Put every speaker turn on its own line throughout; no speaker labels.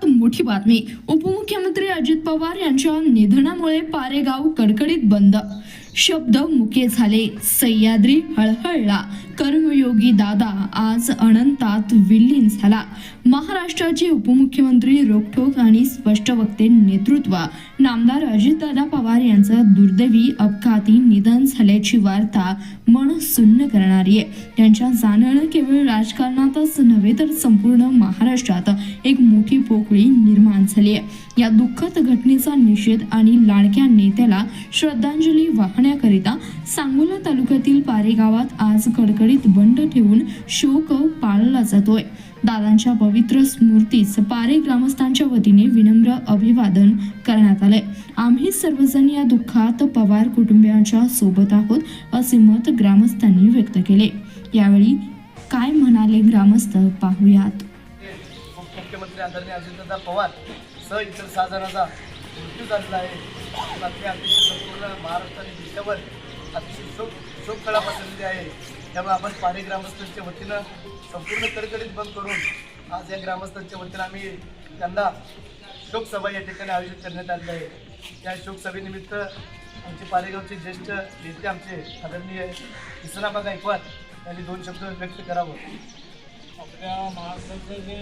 सर्वात मोठी बातमी. उपमुख्यमंत्री अजित पवार यांच्या निधनामुळे पारेगाव कडकडीत बंद शब्द मुके झाले. सह्याद्री हळहळला. कर्मयोगी दादा आज अनंतात विलीन झाला. महाराष्ट्राचे उपमुख्यमंत्री रोखोक आणि स्पष्ट वक्ते नेतृत्व. नामदार अजितदादा पवार यांचं दुर्दैवी अपघाती निधन झाल्याची वार्ता मन सुन्न करणारी आहे. त्यांच्या जाण्यानं केवळ राजकारणातच नव्हे तर संपूर्ण महाराष्ट्रात एक मोठी पोकळी निर्माण झाली आहे. या दुःखद घटनेचा निषेध आणि लाडक्या नेत्याला श्रद्धांजली राखण्याकरिता सांगोला तालुक्यातील पारे गावात आज कडकडीत बंड ठेवून शोक पाळला जातोय. दादांच्या पवित्र स्मृतीस पारे ग्रामस्थांच्या वतीने विनम्र अभिवादन करण्यात आलंय. आम्ही सर्वजण या दुःखात पवार कुटुंबियांच्या सोबत आहोत असे मत ग्रामस्थांनी व्यक्त केले. यावेळी काय म्हणाले ग्रामस्थ पाहूयात.
मुख्यमंत्री आदरणीय अजितदादा पवार सह इतर मृत्यू झालेला आहे आपले अतिशय संपूर्ण महाराष्ट्र आणि देशावर अतिशय शोक शोककळा पसरलेली आहे. त्यामुळे आपण पारे ग्रामस्थांच्या वतीनं संपूर्ण कडकडीत बंद करून आज या ग्रामस्थांच्या वतीनं आम्ही त्यांना शोकसभा या ठिकाणी आयोजित करण्यात आली आहे. त्या शोकसभेनिमित्त आमचे पारेगावचे ज्येष्ठ नेते आमचे आदरणीय किसनाबा गायकवाड यांनी दोन शब्द व्यक्त करावं.
आपल्या महाराष्ट्राचे जे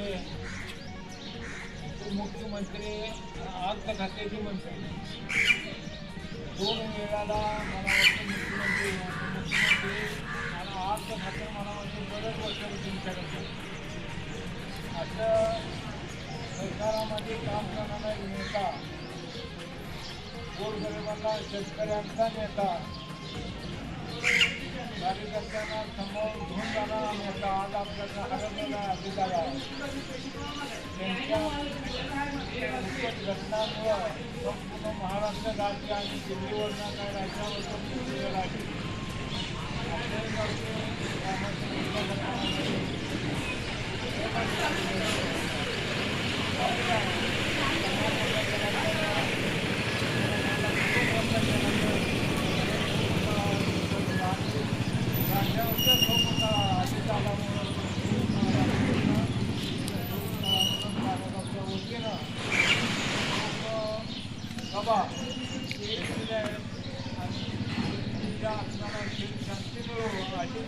मुख्यमंत्री अर्थ खात्याचे मंत्री. दोन वेळाला मला वाटतं मुख्यमंत्री मुख्यमंत्री आणि अर्थ खाते मला वाटतं बरेच वर्षांनी तुमच्याकडे असं सरकारामध्ये काम करणारा नेता गोरगरिबांना शेतकऱ्यांचा नेता कार्यकर्त्यांना समोर घेऊन जाणारा आता आज आपल्याला हरवलेला अधिकार त्यांच्या दुःखद संपूर्ण महाराष्ट्र राज्य आणि दिल्लीवरनं काय राज्यावरचं पृथ्वीवर आहे आपल्या गावचे ग्रामाचे मुख्य राज्यावरचा जो मोठा अधिक आल्यामुळं कार्यकर्त्या वतीनं सभा घेतलेली आहे आणि ज्या असणारा शांती मिळो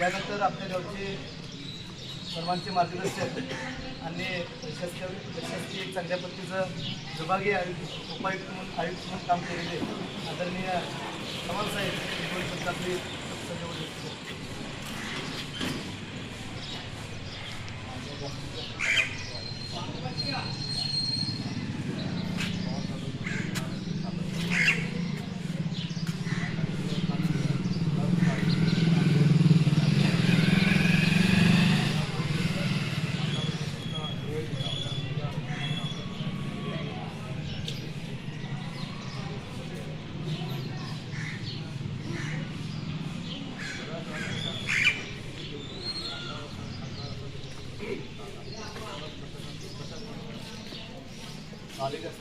यानंतर आपल्या गावचे सर्वांचे मार्गदर्शक आणि प्रशासकीय प्रशासकीय चांगल्या पद्धतीचं विभागीय आयुक्त उपायुक्त म्हणून आयुक्त म्हणून काम केलेले आदरणीय चव्हाण साहेब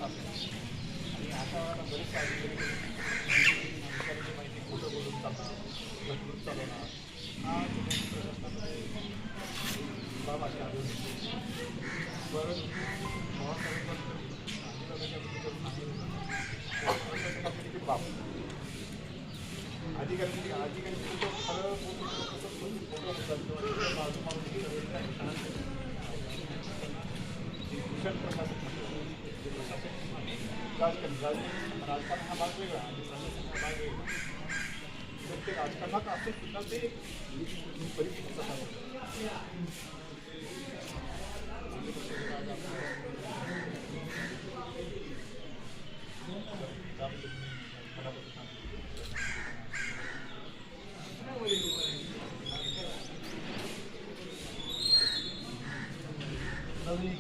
आणि आता बरेच अधिकारी माहिती खोटं बोलून चालतात घटून चालवणार हा बाब असे आढळून येतो. परंतु अधिकारी अधिकारी खरं बोलून कसं बोलून खोटं बोलतात किंवा बाजू मारून भूषण प्रशासन राजकारण राजकारण हा भाग वेगळा आणि प्रशासन हा भाग वेगळा तर ते राजकारणात असून सुद्धा ते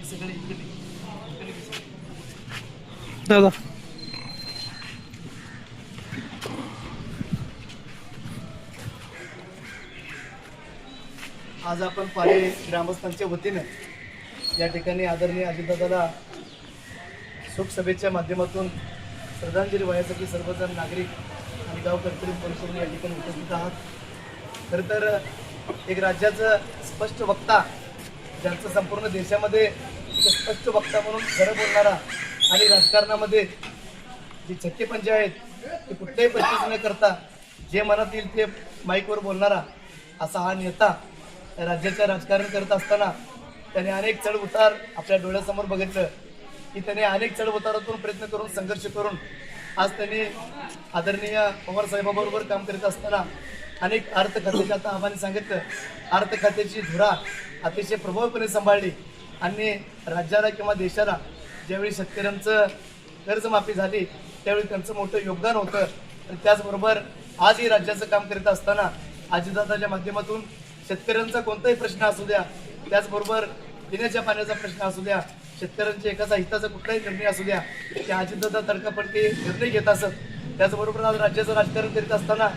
सगळे इकडे.
दादा
आज आपण पाले ग्रामस्थांच्या वतीनं या ठिकाणी आदरणीय अजितदादाला शोकसभेच्या माध्यमातून श्रद्धांजली वाहण्यासाठी सर्वजण नागरिक आणि गावकर्तरी परिषद या ठिकाणी उपस्थित आहात. खरं तर एक राज्याचं स्पष्ट वक्ता ज्यांचं संपूर्ण देशामध्ये एक स्पष्ट वक्ता म्हणून खरं बोलणारा आणि राजकारणामध्ये जी छक्केपंचे आहेत ते कुठल्याही परिस्थिती न करता जे मनात येईल ते माईकवर बोलणारा असा हा नेता राज्याचं राजकारण करत असताना त्याने अनेक चढ उतार आपल्या डोळ्यासमोर बघितलं. की त्याने अनेक चढ उतारातून प्रयत्न करून संघर्ष करून आज त्यांनी आदरणीय पवारसाहेबाबरोबर काम करीत असताना अनेक अर्थ खात्याच्या आता आव्हाने सांगितलं. अर्थ खात्याची धुरा अतिशय प्रभावीपणे सांभाळली आणि राज्याला किंवा देशाला ज्यावेळी शेतकऱ्यांचं कर्जमाफी झाली त्यावेळी त्यांचं मोठं योगदान होतं. आणि त्याचबरोबर आजही राज्याचं काम करीत असताना अजितदादाच्या माध्यमातून शेतकऱ्यांचा कोणताही प्रश्न असू द्या त्याचबरोबर पिण्याच्या पाण्याचा प्रश्न असू द्या शेतकऱ्यांच्या एकाचा हिताचा कुठलाही निर्णय असू द्या ते अजितदादा तडकापडके निर्णय घेत असत. त्याचबरोबर आज राज्याचं राजकारण करीत असताना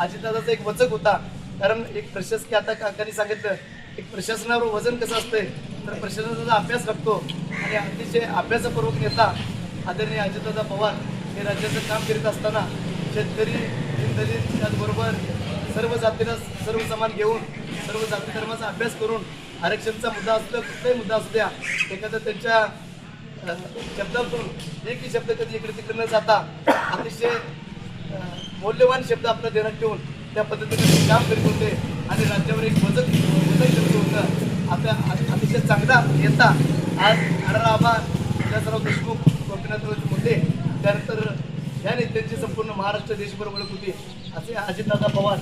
अजितदादाचा एक वचक होता. कारण एक प्रशासकीय आता काकांनी सांगितलं एक प्रशासनावर वजन कसं असतंय तर प्रशासनाचा अभ्यास लागतो आणि अतिशय अभ्यासपूर्वक नेता आदरणीय अजितदादा पवार हे राज्याचं काम करीत असताना शेतकरी दलित त्याचबरोबर सर्व जातीला सर्व समान घेऊन सर्व जाती धर्माचा अभ्यास करून आरक्षणचा मुद्दा असला कुठलाही मुद्दा असू द्या एखादा त्यांच्या शब्दातून एकही शब्द कधी इकडे तिकडे न जाता अतिशय मौल्यवान शब्द आपल्या देण्यात ठेवून त्या पद्धतीने काम करीत होते आणि राज्यावर एक वजन वजन शब्द होतं. आता अतिशय चांगला नेता आज आढळराबा विलासराव देशमुख गोपीनाथराव होते त्यानंतर या नेत्यांची संपूर्ण महाराष्ट्र देशभर ओळख होती. असे अजितदादा पवार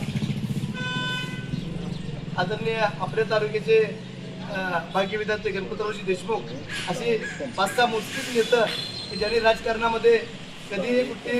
आदरणीय आपल्या तालुक्याचे अं, भाग्यविधाते गणपतरावजी देशमुख असे पाच सहा मोजकीच नेतं की ज्यांनी राजकारणामध्ये कधीही कुठे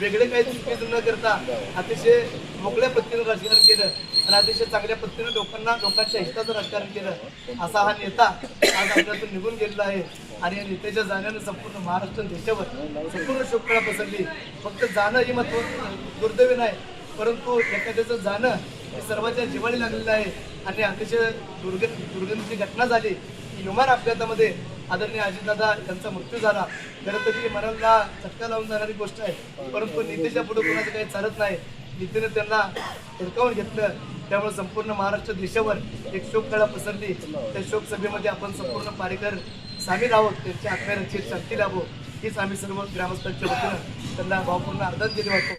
वेगळे काही चुकीचं न करता अतिशय मोकळ्या पद्धतीनं राजकारण केलं आणि अतिशय चांगल्या पद्धतीनं लोकांना लोकांच्या हिताचं राजकारण केलं असा हा नेता आज आपल्यातून निघून गेलेला आहे. आणि या नेत्याच्या जाण्यानं संपूर्ण महाराष्ट्र देशावर संपूर्ण शोककळा पसरली. फक्त जाणं ही महत्त्व दुर्दैवी नाही परंतु एखाद्याचं जाणं हे सर्वांच्या जिवाळी लागलेलं आहे. आणि अतिशय दुर्ग दुर्गंधीची घटना झाली. की विमान अपघातामध्ये आदरणीय अजितदादा यांचा मृत्यू झाला. खरं तरी मनाला चटका लावून जाणारी गोष्ट आहे. परंतु नितीच्या पुढे कोणाचं काही चालत नाही. नितीने त्यांना फडकावून घेतलं. त्यामुळे संपूर्ण महाराष्ट्र देशावर एक शोककळा पसरली. त्या शोक सभेमध्ये आपण संपूर्ण पारेकर सामील आहोत. त्यांच्या आत्म्याची शांती लाभो. हीच आम्ही सर्व ग्रामस्थांच्या वतीनं त्यांना भावपूर्ण आदरांजली वाटतो